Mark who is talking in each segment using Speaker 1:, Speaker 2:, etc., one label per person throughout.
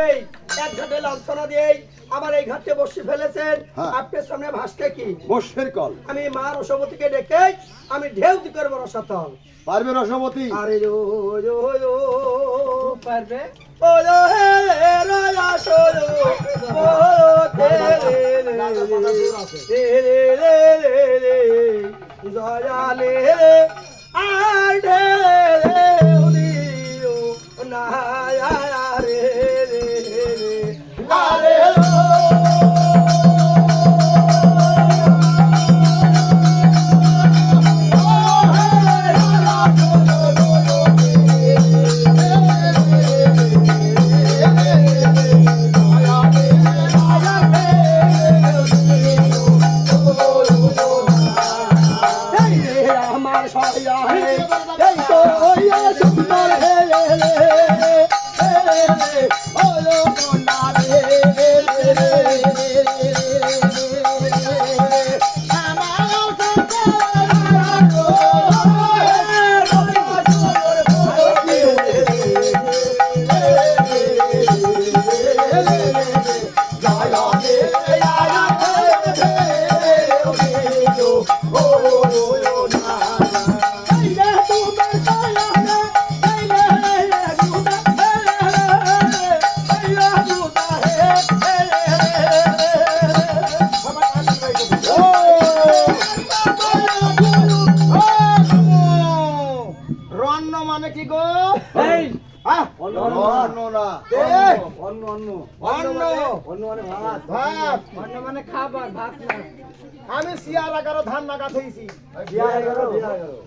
Speaker 1: পূর্বেই এক ঘাটে লাঞ্ছনা দিয়েই আমার এই ঘাটে বসে ফেলেছেন
Speaker 2: হ্যাঁ।
Speaker 1: আপনার সামনে ভাসতে কি
Speaker 2: বর্ষের কল
Speaker 1: আমি মা রসবতীকে ডেকে আমি ঢেউ দি করব রসাতল
Speaker 2: পারবে রসবতী
Speaker 1: আরে রো পারবে ও হে রে রয়া সরো ও রে রে রে রে রে রে রে জয়া লে রে আর ঢে রে উদিও না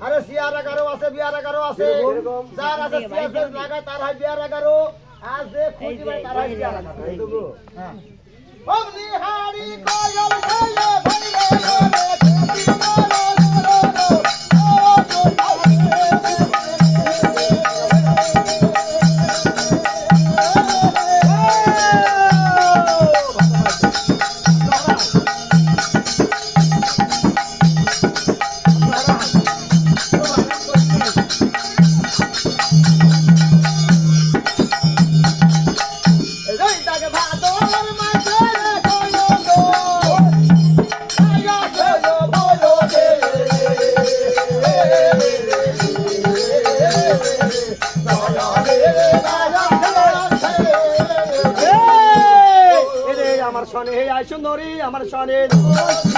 Speaker 1: আরে
Speaker 3: সিয়ার এগারো আছে বিয়ার এগারো আছে? যার আছে সিয়ার লাগা তার হয় বিয়ার এগারো। আর যে খুঁজি ভাই তার হয় বিয়ার এগারো। হ্যাঁ হারি কয়ল কয়লে ভইলে
Speaker 1: আমার সনে তোমার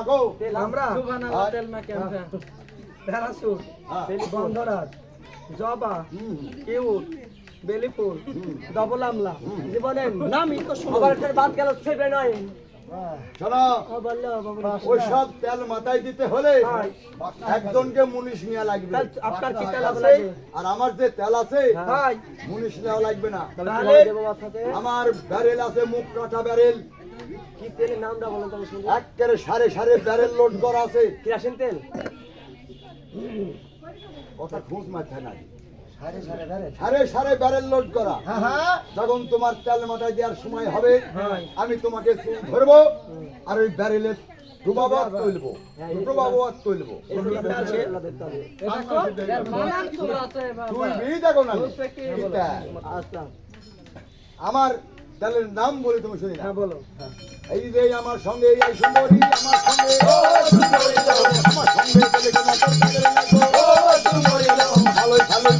Speaker 3: কি তেল
Speaker 1: আমরা প্যারাসুট
Speaker 3: হ্যাঁ।
Speaker 1: গন্ধরাজ জবা
Speaker 3: হুম।
Speaker 1: কিউট বেলি ডবল আমলা।
Speaker 3: হুম।
Speaker 1: জীবনের নামই তো সবার বাদ গেল সেবে নয়
Speaker 3: ওই সব তেল মাথায় দিতে হলে
Speaker 1: হ্যাঁ।
Speaker 3: একজনকে মুনিশ নেওয়া লাগবে।
Speaker 1: আপনার কি তেল আছে?
Speaker 3: আর আমার যে তেল আছে মুনিশ নেওয়া লাগবে না। আমার ব্যারেল আছে মুখ কাটা ব্যারেল।
Speaker 1: কি তেলের নামটা বলেন তবে শুনি
Speaker 3: একেবারে সারে সারে ব্যারেল লোড করা আছে।
Speaker 1: কেরাসিন তেল?
Speaker 3: কথা খুঁজ মাথায় নাই।
Speaker 1: সারে সারে
Speaker 3: ব্যারেল। লোড করা। যখন তোমার তেল মাথায় দেওয়ার সময় হবে
Speaker 1: হ্যাঁ।
Speaker 3: আমি তোমাকে চুল ধরবো আর ওই ব্যারেলে ডুবাবো আর তুলবো। ডুবাবো আর তুলবো। তুলবি দেখো না।
Speaker 1: আচ্ছা।
Speaker 3: আমার তেলের নাম বলে তুমি শুনি
Speaker 1: হ্যাঁ বলো।
Speaker 3: এই যে আমার সঙ্গে এই সুন্দরী আমার সঙ্গে ও সুন্দরী গো, আমার সঙ্গে ভালোই ভালোই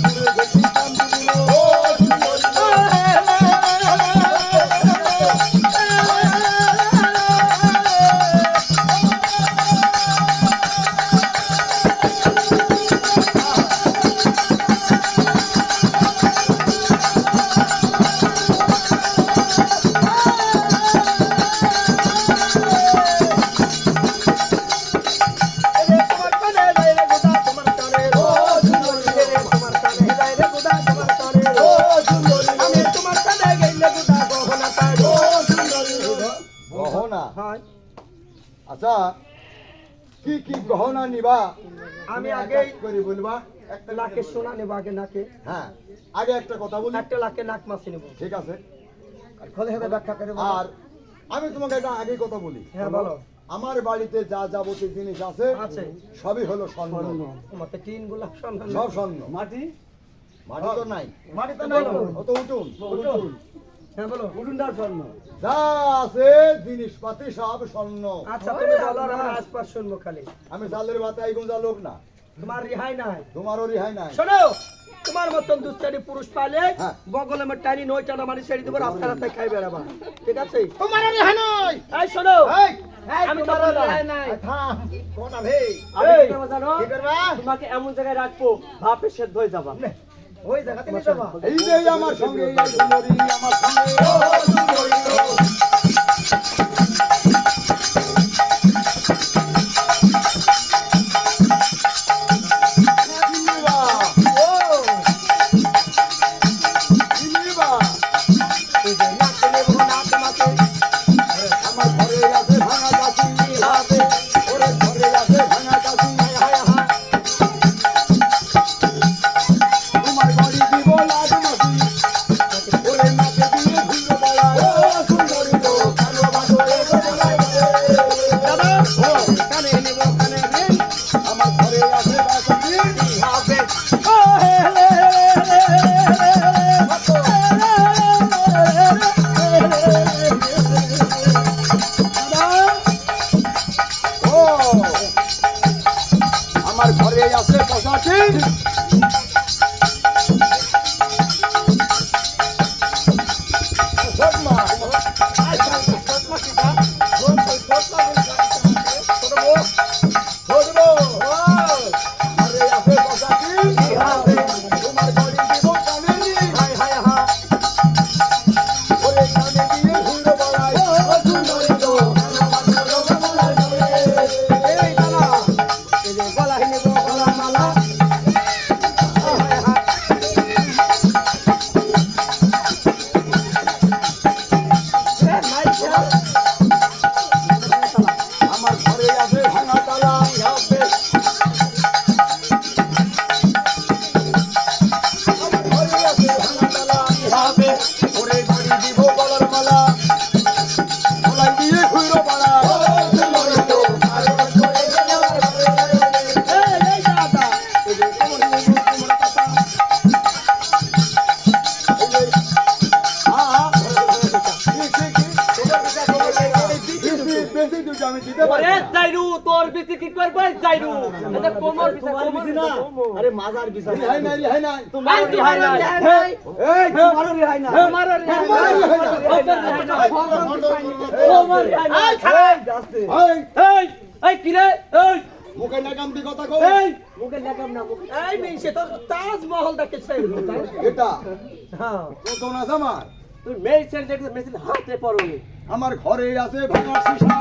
Speaker 2: কি কি গহনা নিবা?
Speaker 1: আমি
Speaker 2: এক করে বলবা।
Speaker 1: একটা নাকে সোনা নেব আগে নাকে।
Speaker 2: হ্যাঁ আগে একটা কথা বলি।
Speaker 1: একটা লাখে নাক মাছি নেব।
Speaker 2: ঠিক আছে।
Speaker 3: খোলে হেঁটে ব্যাখ্যা করে
Speaker 2: আর আমি তোমাকে একটা আগে কথা বলি।
Speaker 1: হ্যাঁ বলো।
Speaker 2: আমার বাড়িতে যা যাবতীয় জিনিস আছে
Speaker 1: আছে।
Speaker 2: সবই হলো স্বর্ণ।
Speaker 1: মতে টিন গোলাপ সন্ধান
Speaker 2: সব স্বর্ণ।
Speaker 1: মাটি?
Speaker 2: মাটি তো নাই।
Speaker 3: মাটিতে নাই।
Speaker 2: ও তো উঠুন। উঠুন।
Speaker 1: হ্যাঁ বলো।
Speaker 3: উডুনটার স্বর্ণ।
Speaker 2: যা আছে জিনিসপাতি সব স্বর্ণ
Speaker 1: আচ্ছা তুমি বলো আর আমরা আশপাশ শুনব খালি
Speaker 2: আমি চালের বাতাই গুঞ্জা লোক না
Speaker 1: তোমার রিহাই নাই
Speaker 2: তোমারও রিহাই নাই
Speaker 1: শোনো তোমার মতন দুশ্চারি পুরুষ পালে
Speaker 2: হ্যাঁ।
Speaker 1: বগলে আমার টানি নয় টানা মারি ছেড়ে দেবো রাস্তা রাস্তায় খাই বেড়াবা ঠিক আছে
Speaker 3: তোমার রেহা নয়।
Speaker 1: এই শোনো
Speaker 3: এই, এই,
Speaker 1: আমি
Speaker 3: তোমার
Speaker 1: তোমার
Speaker 3: রেহা
Speaker 1: রেহাই
Speaker 3: নাই।
Speaker 1: নাই।
Speaker 3: থাম, কোনটা ভে?
Speaker 1: আমি কি করব জানো?
Speaker 3: কি করবা?
Speaker 1: তোমাকে এমন জায়গায় রাখব ভাপে সেদ্ধ হয়ে যাবা
Speaker 3: ওই জায়গাতে নিয়ে যাবা।
Speaker 2: এই যে আমার সঙ্গে আমার সঙ্গে ও সুন্দরী
Speaker 1: যাইরু তোর বিচি কি করবে যাইরু এটা কোমর বিচি কোমর
Speaker 3: বিছি না। আরে মাজার বিছানা।
Speaker 2: রিহাই নাই। রিহাই নাই।
Speaker 1: তোমার রিহাই নাই।
Speaker 2: এই।
Speaker 1: তোমার
Speaker 2: নাই।
Speaker 1: নাই। তোমার রিহাই নাই।
Speaker 3: এই।
Speaker 2: এই
Speaker 1: এই এই কি রে? এই।
Speaker 2: মুখে দি কথা কও।
Speaker 1: এই। মুখে লাগাম না মুখে এই মিশে তো তাজমহল দেখেছে।
Speaker 2: এটা?
Speaker 1: হ্যাঁ।
Speaker 2: কোন আছে আমার?
Speaker 1: তুই মেয়ে ছেড়ে দেখতে মেশিন হাতে পড়নি।
Speaker 2: আমার ঘরে আছে ভাঙা শিশা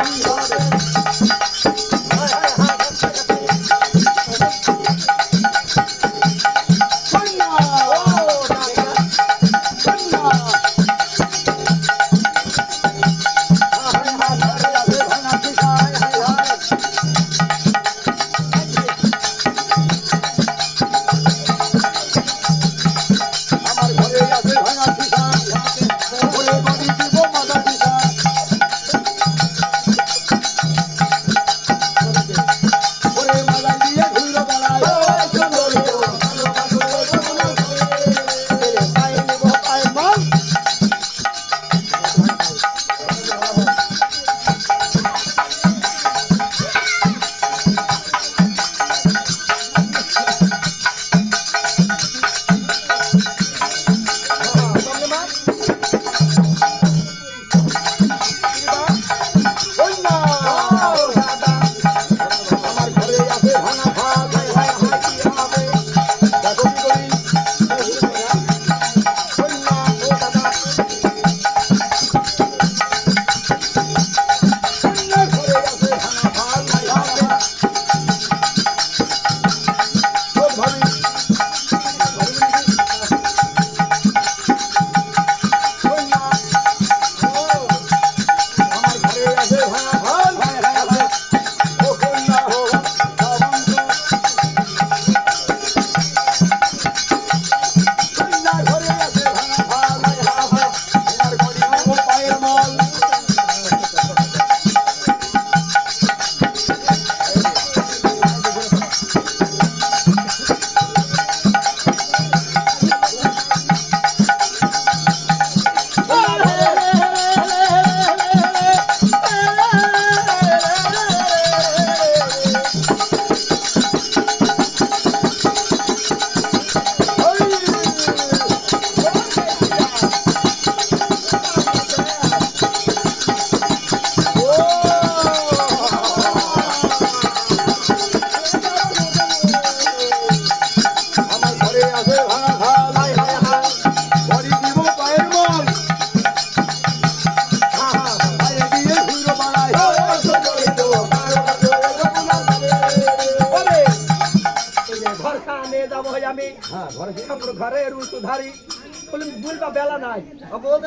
Speaker 1: বলে বেলা নাই।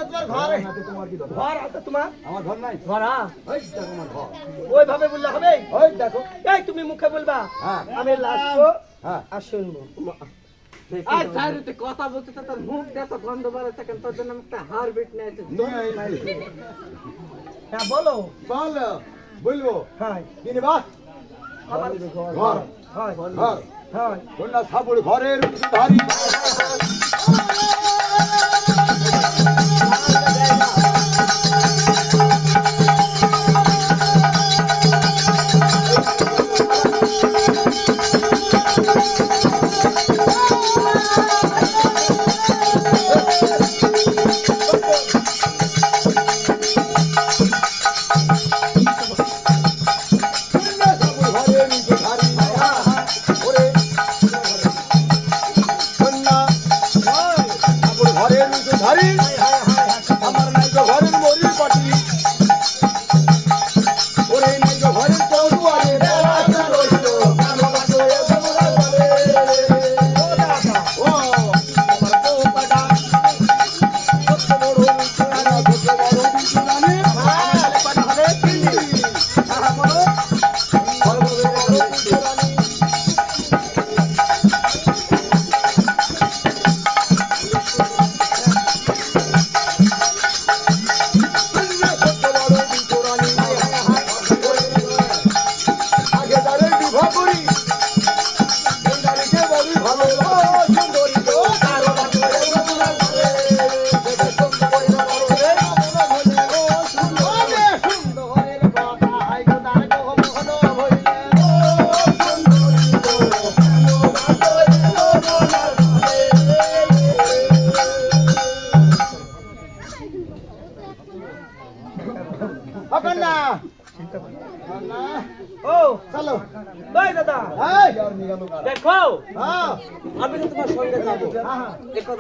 Speaker 3: তোমার ঘরে
Speaker 2: নাতে তোমার কি
Speaker 1: ঘর আছে তোমার?
Speaker 2: আমার ঘর নাই।
Speaker 1: ঘর
Speaker 2: ওই দেখো আমার ঘর।
Speaker 1: ওইভাবে বললে হবে?
Speaker 2: ওই দেখো।
Speaker 1: এই তুমি মুখে বলবা
Speaker 2: হ্যাঁ।
Speaker 1: আমি লাসবো
Speaker 2: হ্যাঁ।
Speaker 1: আর শুনব।
Speaker 4: আর কথা বলতে তো তোর মুখ দিয়ে গন্ধ বেরোচ্ছে কেন? তোর জন্য একটা হার বিট নিয়েছি
Speaker 1: হ্যাঁ বলো।
Speaker 2: বল বলব।
Speaker 1: হ্যাঁ।
Speaker 2: কিনে
Speaker 1: আমার
Speaker 2: ঘর।
Speaker 1: হ্যাঁ।
Speaker 2: ঘর।
Speaker 1: হ্যাঁ।
Speaker 2: কন্যা সাপুর ঘরের ধারি
Speaker 3: どう
Speaker 4: ぞ。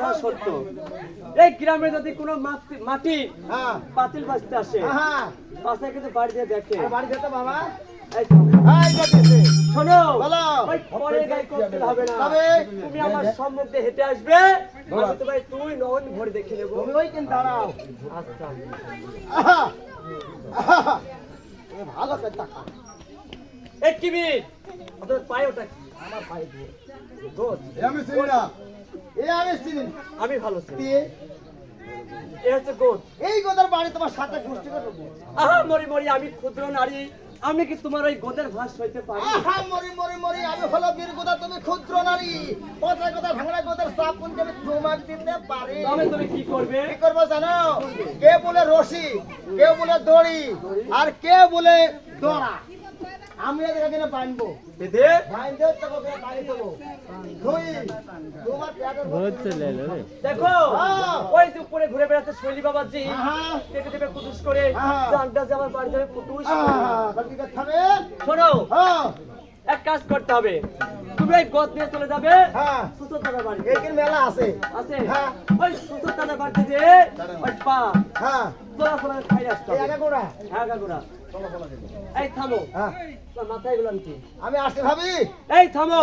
Speaker 3: হ্যাঁ
Speaker 4: এ কথা সত্য এই গ্রামে যদি কোনো মাটি- মাটি
Speaker 3: হ্যাঁ।
Speaker 4: পাতিল বাজতে আসে
Speaker 3: হ্যাঁ
Speaker 4: পাশে কিন্তু বাড়ি দিয়ে দেখে।
Speaker 3: বাড়ি যেতে বাবা।
Speaker 4: এই তো,
Speaker 3: এই যেতেছে
Speaker 4: শোনো পরে গায়ে করতে হবে না? তুমি আমার সম্মুখে হেঁটে আসবে আমি তোমার তুই নন ভরে দেখে নেব।
Speaker 3: ওই কিন দাঁড়াও।
Speaker 4: আচ্ছা।
Speaker 3: আহা আহা এ ভালো করে টাকা
Speaker 4: এক কি মিনিট পায়ে ওটা
Speaker 3: আমার পায়ে দিয়ে।
Speaker 2: আমি চিনি না।
Speaker 3: এ আমি চিনি
Speaker 4: আমি ভালো ছিলাম এ? হচ্ছে গোদ
Speaker 3: এই গোদার বাড়ি তোমার সাথে করব
Speaker 4: আহা মরি মরি আমি ক্ষুদ্র নারী। আমি কি তোমার ওই গোদের ভাস হইতে পারি?
Speaker 3: আহা মরি মরি মরি আমি হলো বীর গোদা তুমি ক্ষুদ্র নারী। কথা কথা ভাঙড়া গোদার সাপ কোন আমি তোমাকে দিতে পারি।
Speaker 4: তবে তুমি কি করবে?
Speaker 3: কি করব জানো? কে বলে রশি কে বলে দড়ি আর কে বলে দড়া? আমি এদের এখানে বানবো।
Speaker 4: বেঁধে?
Speaker 3: বাইন্দে তোকে বাড়ি দেবো। তোমার পেটের
Speaker 4: দেখো
Speaker 3: হ্যাঁ।
Speaker 4: ওই যে উপরে ঘুরে বেড়াতে শৈলী বাবাজি। কুটুস করে।
Speaker 3: হ্যাঁ।
Speaker 4: জানটা যে আমার বাড়ি যাবে কুটুস।
Speaker 3: আহা কি
Speaker 4: শোনো।
Speaker 3: হ্যাঁ।
Speaker 4: এক কাজ করতে হবে। তুমি ওই গদ নিয়ে চলে যাবে
Speaker 3: হ্যাঁ।
Speaker 4: সুতোর দাদার বাড়িতে।
Speaker 3: এইখানে মেলা আছে।
Speaker 4: আছে?
Speaker 3: হ্যাঁ।
Speaker 4: ওই দাদার বাড়িতে যে ওই পা।
Speaker 3: হ্যাঁ।
Speaker 4: তোলা তোলা খাই আসতে হবে।
Speaker 3: আগা গোড়া
Speaker 4: হ্যাঁ এই থামো।
Speaker 3: হ্যাঁ।
Speaker 4: তোর মাথায় গুলাম কি
Speaker 3: আমি আসতে ভাবি।
Speaker 4: এই থামো।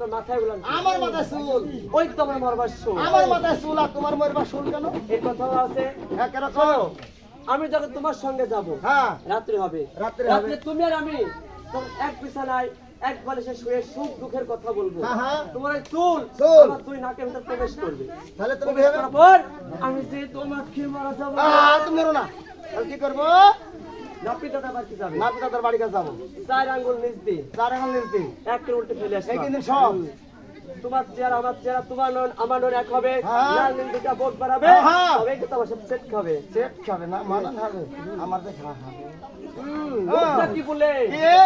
Speaker 4: তোর মাথায় গুলাম
Speaker 3: আমার মাথায় চুল।
Speaker 4: ওই তো মরবার শো
Speaker 3: আমার মাথায় চুল আর তোমার মরবার চুল কেন?
Speaker 4: এই কথাও আছে।
Speaker 3: হ্যাঁ কেন
Speaker 4: আমি যখন তোমার সঙ্গে যাব
Speaker 3: হ্যাঁ।
Speaker 4: রাত্রি হবে।
Speaker 3: রাত্রে হবে।
Speaker 4: তুমি আর আমি এক বিছানায় এক বালিশে শুয়ে সুখ দুঃখের কথা বলব।
Speaker 3: হ্যাঁ, হ্যাঁ।
Speaker 4: তোমার এই চুল। আমার দুই নাকের ভিতর প্রবেশ করবে।
Speaker 3: তাহলে তুমি
Speaker 4: প্রবেশ করার পর আমি যে তোমাকে মারা যাব।
Speaker 3: তুমি মরো না। তাহলে কি করব?
Speaker 4: নাপি দাদা বাড়ি যাবে।
Speaker 3: নাপি দাদার বাড়ি কাছে যাব।
Speaker 4: চার আঙ্গুল নিচ দিয়ে।
Speaker 3: চার আঙ্গুল নিচ্ছি
Speaker 4: এক করে উল্টে ফেলে আসবে
Speaker 3: এই কিন্তু সব।
Speaker 4: তোমার চেয়ার আমার চেয়ার তোমার নন আমার নন এক হবে।
Speaker 3: হ্যাঁ।
Speaker 4: লাল নীল দুটা বোট বাড়াবে।
Speaker 3: হ্যাঁ।
Speaker 4: তবে কিন্তু আমার সাথে সেট খাবে।
Speaker 3: সেট খাবে না মানান হবে আমার যে খাওয়া হবে হ্যাঁ।
Speaker 4: কি বলে?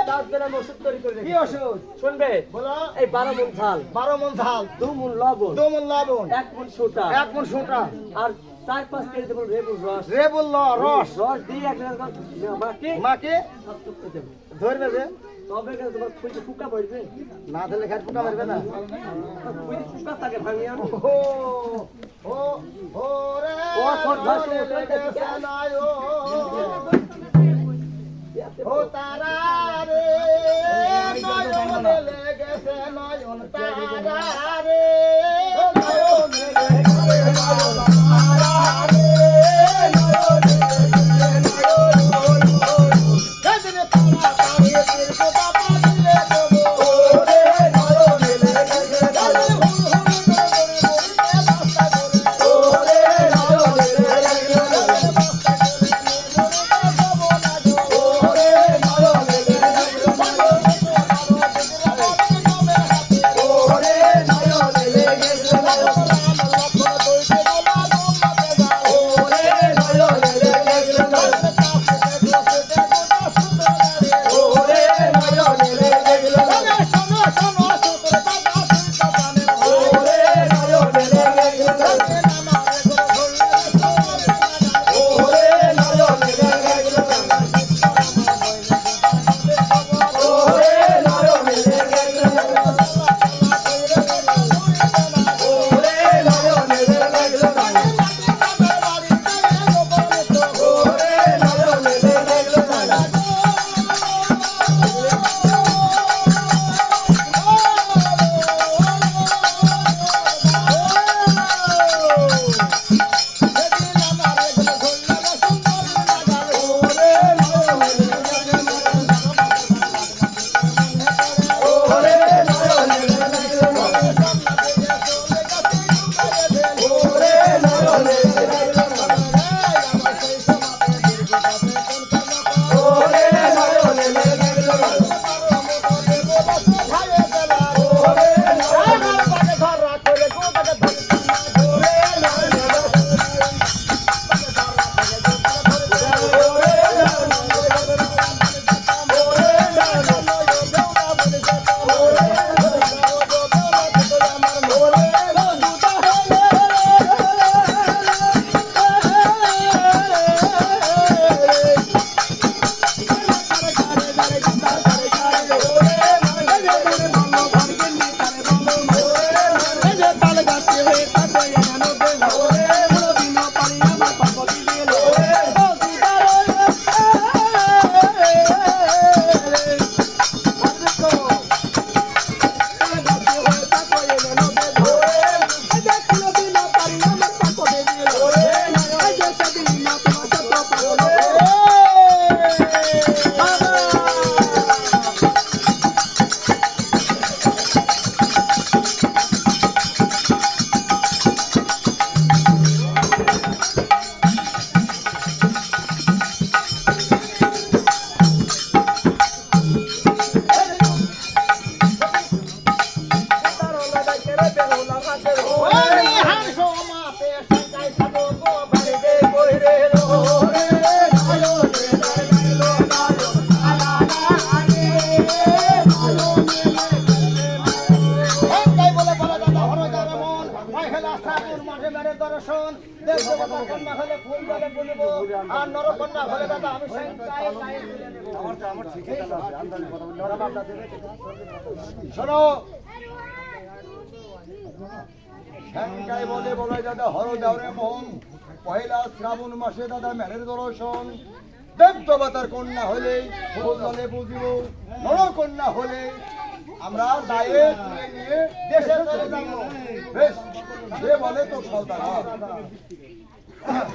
Speaker 4: তার ওষুধ তৈরি করে
Speaker 3: কি ওষুধ?
Speaker 4: শুনবে?
Speaker 3: বলো।
Speaker 4: এই বারো মন ঝাল।
Speaker 3: বারো মন ঝাল।
Speaker 4: দু মন লবণ।
Speaker 3: দু মন লবণ।
Speaker 4: এক মন সোটা
Speaker 3: এক মন সুটা
Speaker 4: আর চার পাঁচ কেজি দেবো লেবুর রস।
Speaker 3: রেবুল রস।
Speaker 4: রস দিয়ে এক মাকে
Speaker 3: মাকে ধরবে যে
Speaker 4: তবে কেন তোমার খুঁজে ফুকা পড়বে।
Speaker 3: না না।
Speaker 4: খুঁজে ফুকা থাকে ভাঙি
Speaker 3: ও ও ও রে
Speaker 4: ও, ছোট ভাই, ছোট, ছোট,
Speaker 3: লেগেছে নায়ো। ও তারা রে নয়ন লেগেছে নয়ন তারা
Speaker 2: শোনো। শ্যাংকায় বলে বলে দাদা, হর দাউরে মোহন। পয়লা শ্রাবণ মাসে দাদা মেলের দর্শন। দেবদেবতার কন্যা হলে ফুল দলে বুঝিব নরকন্যা হলে আমরা দায়ে তুলে নিয়ে দেশে বলে তো সলতা Oh,